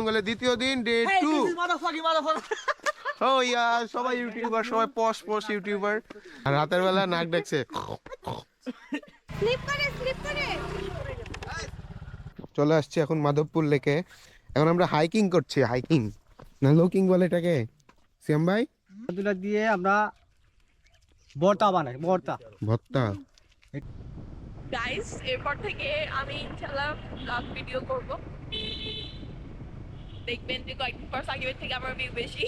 মঙ্গলের দ্বিতীয় দিন ডে টু. ও ইয়া সবাই ইউটিউবার সবাই পশ পশ ইউটিউবার আর রাতের বেলা নাক ডাকছে। স্লিপ করে স্লিপ করে। চলে আসছি এখন মাধবপুর লেকে। এখন আমরা হাইকিং করছি হাইকিং না লোকিং বলে এটাকে। শ্যাম ভাই? দুটা দিয়ে আমরা বর্তা বানাই বর্তা ভত্তা গাইস এরপর থেকে আমি ইনশাল্লাহ ব্লগ ভিডিও করব। দেখবেন যে কয়েকদিন পর সাকিবের থেকে আমার ভিউ বেশি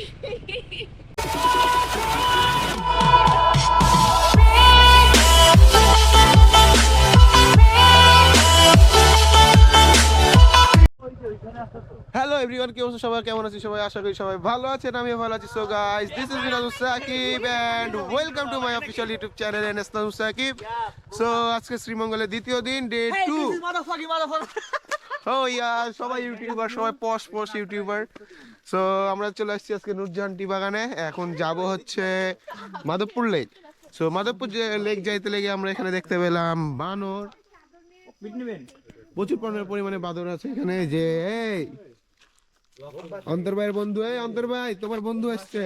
হ্যালো এভরিওয়ান কি অবস্থা? সবাই কেমন আছি সবাই আশা করি সবাই ভালো আছেন আমি ভালো আছি। So guys this is Minaj Sakib and welcome to my official YouTube channel NS Sakib so আজকে শ্রীমঙ্গলের দ্বিতীয় দিন ডে 2 ও ইয়া সবাই ইউটিউবার সবাই পশ পশ ইউটিউবার সো আমরা চলে আসছি আজকে নুরজাহান টি বাগানে। এখন যাব হচ্ছে Madhabpur lake so Madhabpur lake যাইতে লেগে আমরা এখানে দেখতে পেলাম বানর। প্রচুর পরিমাণে পরিমাণে বাদর আছে এখানে। যে, এই, অন্তর ভাইয়ের বন্ধু, এই অন্তর ভাই, তোমার বন্ধু আসছে।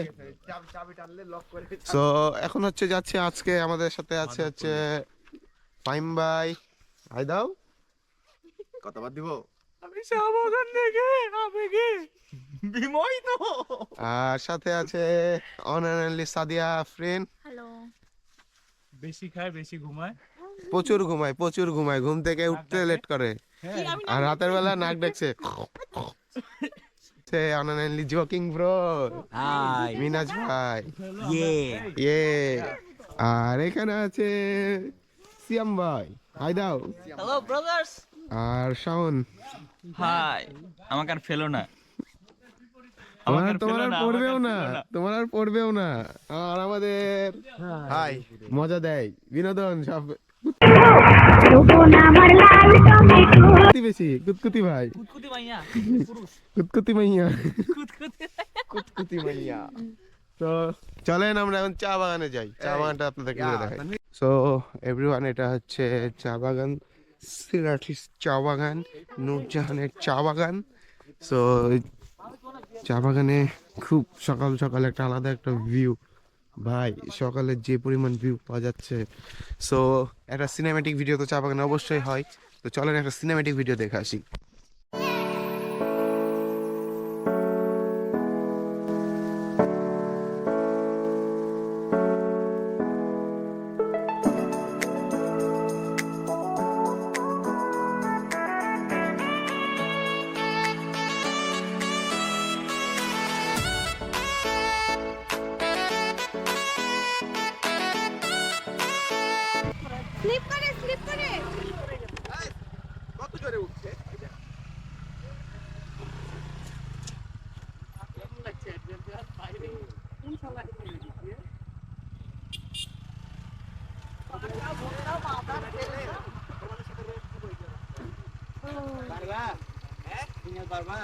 সো এখন হচ্ছে যাচ্ছে আজকে আমাদের সাথে আছে হচ্ছে ফাইম ভাই। আই দাও। কতবার দিব? আমি শাহবাগান থেকে আবেগে বিময় তো? আর সাথে আছে অনারালি সাদিয়া আফরিন। হ্যালো। বেশি খায় বেশি ঘুমায়? প্রচুর ঘুমায় প্রচুর ঘুমায় ঘুম থেকে উঠতে লেট করে। আর রাতের বেলা নাক ডাকছে সে অনারালি জোকিং ব্রো হাই। মিনাজ ভাই। ইয়ে। ইয়ে। আর এখানে আছে সিয়াম ভাই। হাই দাও। Hello, brothers. আর শাওন? হাই আমাকে আর ফেলো না। তোমার আর তোমার আর পড়বেও না। তোমার আর পড়বেও না। আর আমাদের হাই। মজা দেয়। বিনোদন সব বেশি কুতকুতি ভাই। কুতকুতি মাইয়া কুতকুতি মাইয়া। কুতকুতি। কুতকুতি মাইয়া। তো চলেন আমরা এখন চা বাগানে যাই। চা বাগানটা আপনাদেরকে ঘুরে দেখাই। সো এভরিওয়ান এটা হচ্ছে চা বাগান। সিরাটিস চা বাগান, নূরজাহানের চা বাগান। সো চা বাগানে খুব সকাল সকাল একটা আলাদা একটা ভিউ ভাই, সকালে যে পরিমাণ ভিউ পাওয়া যাচ্ছে। সো একটা সিনেমেটিক ভিডিও তো চা বাগানে অবশ্যই হয়। তো চলেন একটা সিনেমেটিক ভিডিও দেখে আসি। পারবা? হ্যাঁ? তুমি পারবা?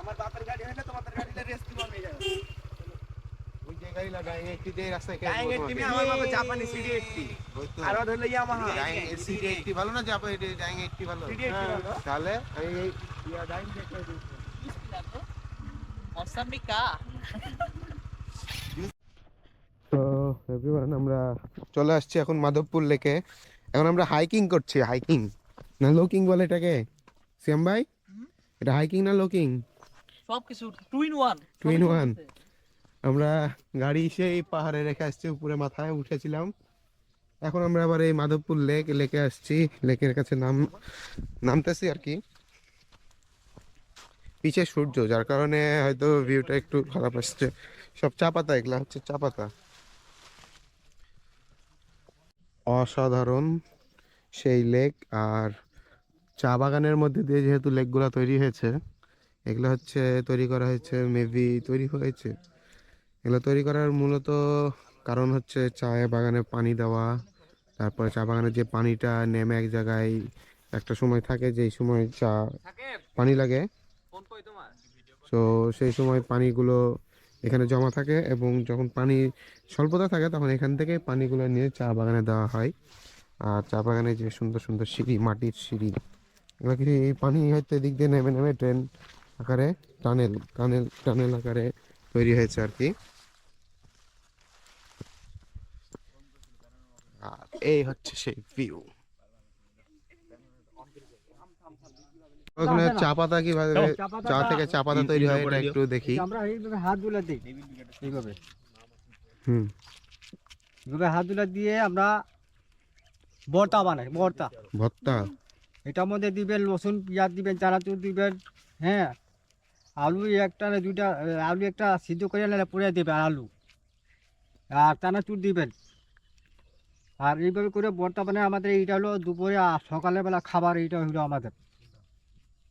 আমার বাপের গাড়ি হইলে তোমাদের গাড়িতে রেস দিব আমি যাব। ওই যে গাড়ি লাগাই একটি যে রাস্তায় গাইং একটি আমার বাবা জাপানি সিডি একটি। আর ওর হলো ইয়ামাহা সিডি একটি। ভালো না জাপান এটি একটি ভালো। সিডি একটি ভালো। তাহলে আমি এই ইয়া ডাইং দেখে। অসামিকা তো এভরিওয়ান আমরা চলে আসছি এখন মাধবপুর লেকে। এখন আমরা হাইকিং করছি হাইকিং না লোকিং বলে এটাকে? শ্যাম ভাই? এটা হাইকিং না লোকিং সবকিছু two in one Two in one. আমরা গাড়ি সেই পাহাড়ে রেখে আসছি উপরে মাথায় উঠেছিলাম। এখন আমরা আবার এই মাধবপুর লেক লেকে আসছি। লেকের কাছে নাম নামতেছি আর কি। পিছে সূর্য যার কারণে হয়তো ভিউটা একটু খারাপ আসছে। সব চা পাতা এগুলা হচ্ছে চা পাতা। অসাধারণ সেই লেক আর চা বাগানের মধ্যে দিয়ে যেহেতু লেকগুলো তৈরি হয়েছে, এগুলো হচ্ছে তৈরি করা হয়েছে মেবি তৈরি হয়েছে। এগুলো তৈরি করার মূলত কারণ হচ্ছে চা বাগানে পানি দেওয়া, তারপরে চা বাগানে যে পানিটা নেমে এক জায়গায় একটা সময় থাকে যেই সময় চা পানি লাগে। তো সেই সময় পানিগুলো এখানে জমা থাকে এবং যখন পানি স্বল্পতা থাকে তখন এখান থেকে পানিগুলো নিয়ে চা বাগানে দেওয়া হয়। আর চা বাগানে যে সুন্দর সুন্দর সিঁড়ি, মাটির সিঁড়ি এগুলো এই পানি হয়তো এদিক দিয়ে নেমে নেমে ট্রেন আকারে টানেল টানেল টানেল আকারে তৈরি হয়েছে আর কি। আর এই হচ্ছে সেই ভিউ ওখানে চা পাতা কীভাবে চা থেকে চা পাতা তৈরি হয় এটা একটু দেখি। আমরা এইভাবে হাত দিই। এইভাবে। হুম। এইভাবে হাত দুলা দিয়ে আমরা বর্তা বানাই বর্তা। ভর্তা এটার মধ্যে দিবেন রসুন পেঁয়াজ দিবেন চানাচুর দিবেন হ্যাঁ। আলু একটা না দুইটা আলু একটা সিদ্ধ করে না পুড়ে দেবেন আলু। আর চানাচুর দিবেন। আর এইভাবে করে বর্তমানে আমাদের এইটা হলো দুপুরে আর সকালবেলা খাবার এইটা হলো আমাদের।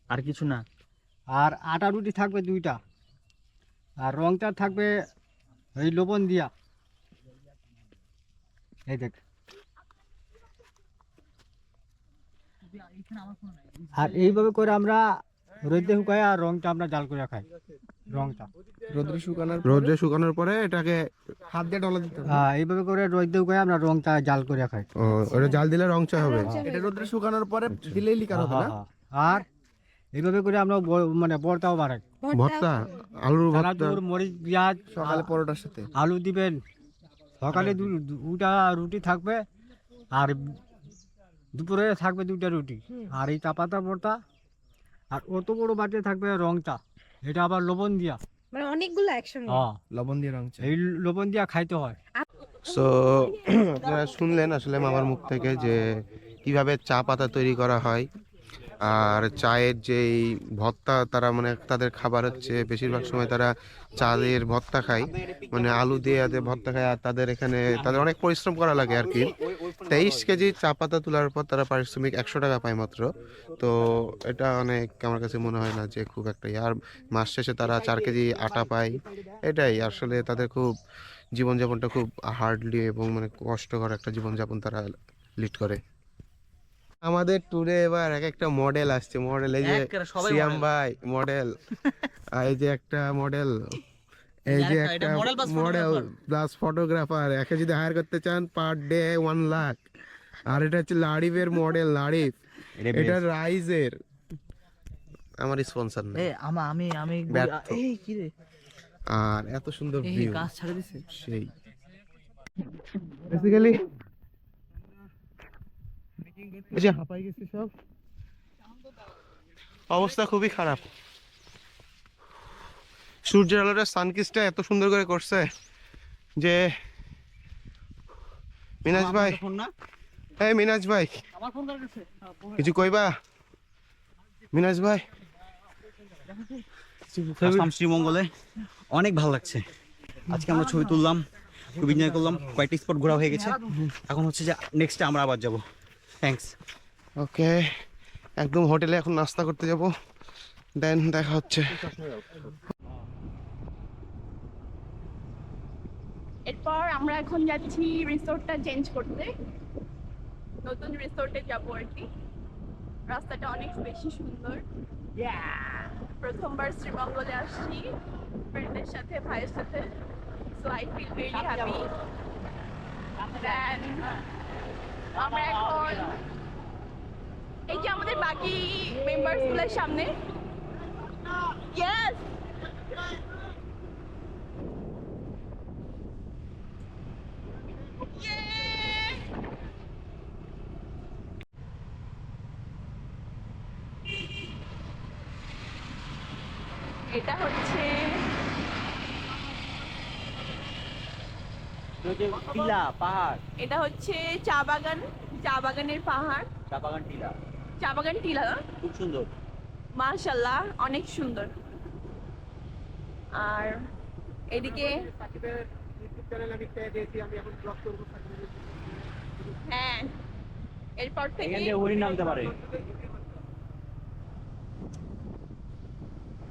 আর কিছু না। আর আটা রুটি থাকবে দুইটা। আর রংটা থাকবে এই লবণ দিয়া। এই দেখ। আর এইভাবে করে আমরা রোদে শুকাই আর রংটা আমরা জাল করে খাই। রংটা। রোদ্রে শুকানোর রোদ্রে শুকানোর পরে এটাকে হাত দিয়ে ডলা দিতে হ্যাঁ এইভাবে করে রোদে শুকাই আমরা রংটা জাল করে খাই। ও ওটা জাল দিলে রং চা হবে? এটা রোদ্রে শুকানোর পরে দিলেই লিকার হবে না? হ্যাঁ, হ্যাঁ। আর এইভাবে করে আমরা মানে বড়টাও বানাই। ভর্তা? আলুর ভর্তা? মরিচ পেঁয়াজ সকালে পরোটার সাথে। আলু দিবেন। সকালে দু- দুটা রুটি থাকবে। আর দুপুরে থাকবে দুইটা রুটি। আর এই চাপাতা ভর্তা আর অত বড় বাটে থাকবে রংটা এটা আবার লবণ দিয়া। মানে অনেকগুলো একসঙ্গে? হ্যাঁ। লবণ দিয়ে রং চা। এই লবণ দিয়া খাইতে হয়। সো আপনারা শুনলেন আসলে মামার মুখ থেকে যে কীভাবে চা পাতা তৈরি করা হয়। আর চায়ের যেই ভর্তা তারা মানে তাদের খাবার হচ্ছে, বেশিরভাগ সময় তারা চালের ভর্তা খায়। মানে আলু দিয়ে ভর্তা খায়, আর তাদের এখানে তাদের অনেক পরিশ্রম করা লাগে আর কি। তেইশ কেজি চা পাতা তোলার পর তারা পারিশ্রমিক একশো টাকা পায় মাত্র। তো এটা অনেক আমার কাছে মনে হয় না যে খুব একটা ইয়ে। আর মাস শেষে তারা চার কেজি আটা পায়। এটাই আসলে তাদের খুব জীবনযাপনটা খুব হার্ডলি এবং মানে কষ্টকর একটা জীবনযাপন তারা লিড করে। আমাদের ট্যুরে এবার এক একটা মডেল আসছে মডেল এই যে সিয়াম। ভাই মডেল আর এই যে একটা মডেল এই যে একটা মডেল প্লাস ফটোগ্রাফার একে যদি হায়ার করতে চান পার ডে ওয়ান লাখ আর এটা হচ্ছে লারিফের মডেল লারিফ এটা রাইজের। আমার স্পন্সর না এ আমা আমি আমি এই কি রে? আর এত সুন্দর এই ভিউ গাছ ছাড়ে দিছে। সেই। বেসিক্যালি হাঁপাই গেছে সব। অবস্থা খুবই খারাপ। সূর্যের আলোটা সানকিসটা এত সুন্দর করে করছে যে মিনাজ ভাই। ফোন না। এই মিনাজ ভাই। আমার ফোন করেছে কিছু? কইবা? মিনাজ ভাই। শ্রীমঙ্গলে। অনেক ভালো লাগছে। আজকে আমরা ছবি তুললাম খুব এনজয় করলাম। কয়েকটি স্পট ঘোরা হয়ে গেছে। এখন হচ্ছে যে নেক্সটে আমরা আবার যাব। থ্যাঙ্কস ওকে একদম হোটেলে এখন নাস্তা করতে যাব। দেন দেখা হচ্ছে। এরপর আমরা এখন যাচ্ছি রিসোর্টটা চেঞ্জ করতে। নতুন রিসোর্টে যাব আর কি। রাস্তাটা অনেক বেশি সুন্দর। প্রথমবার শ্রীমঙ্গলে আসছি। ফ্রেন্ডের সাথে ভাইয়ের সাথে। So I feel very happy then আমরা এখন এই যে আমাদের বাকি মেম্বার্সগুলোর সামনে। ইয়েস এটা হচ্ছে টিলা পাহাড়। এটা হচ্ছে চা বাগান চা বাগানের পাহাড়। চা বাগান টিলা। চা বাগান টিলা? খুব সুন্দর। মাশাল্লাহ অনেক সুন্দর। আর এদিকে হ্যাঁ এরপর থেকে হরিণ নামতে পারে।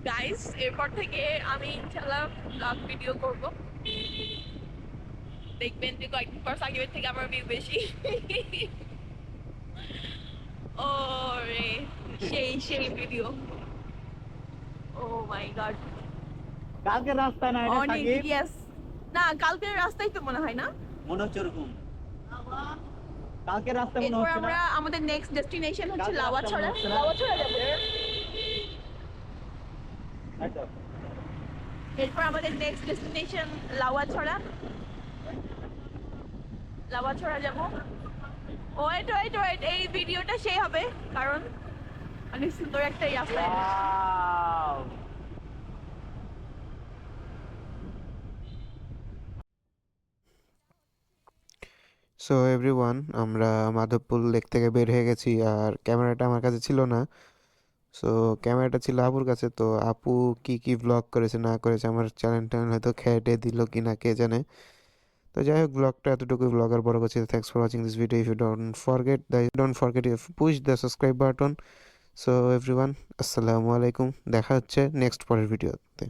গাইস এরপর থেকে আমি ইনশাল্লাহ ব্লগ ভিডিও করব। দেখবেন যে কয়েকদিন পর সাকিবের থেকে আমার ভিউ বেশি ও রে সেই সেই ভিডিও ও মাই গড কালকে রাস্তা না এটা সাকিব? ইয়েস না কালকের রাস্তাই তো মনে হয় না? মনে হচ্ছে ওরকম। কালকে রাস্তা মনে হচ্ছে আমরা আমাদের নেক্সট ডেস্টিনেশন হচ্ছে কালকে লাওয়াছড়া। লাওয়াছড়া যাব। এরপর আমাদের next destination Lawachara. Wait wait wait এই ভিডিওটা সেই হবে, কারণ অনেক সুন্দর একটা সো এভরিওয়ান আমরা মাধবপুর লেক থেকে বের হয়ে গেছি, আর ক্যামেরাটা আমার কাছে ছিল না। সো ক্যামেরাটা ছিল আপুর কাছে, তো আপু কি কি ব্লগ করেছে, না করেছে, আমার চ্যানেল ট্যানেল হয়তো খেয়ে দিল কি না কে জানে। তো যাই হোক ব্লগটা এতটুকু ব্লগার বড় করছি। Thanks for watching this video if you don't forget the don't forget if push the subscribe button so everyone আসসালামু আলাইকুম দেখা হচ্ছে নেক্সট পরের ভিডিওতে